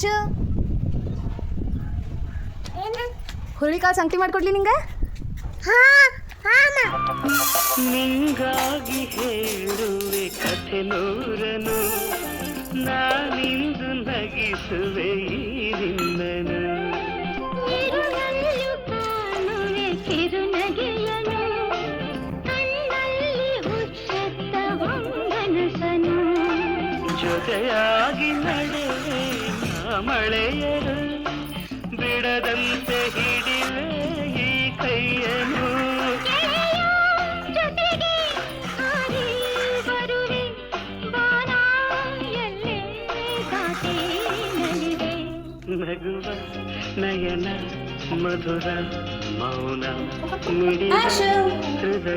ಆಶು ಹುರುಳಿಕಾಳು ಸಂಗತಿ ಮಾಡ್ಕೊಡ್ಲಿ ನಿಂಗ? ನಿಂಗಾಗಿ ಹೇಳುವೆ ಕಥೆ ನೂರನು ನಾನಿಂದು ನಗಿಸುವೆ ನಿನ್ನನು. ಜೊತೆಯಾಗಿ ನಡೆ ಮಳೆಯರು ಬಿಡದಂತೆ ಹಿಡಿವೆ ಈ ಕೈಯನು ನಗುವ ನಯನ ಮಧುರ ಮೌನ ಆಶು, ಹೃದಯ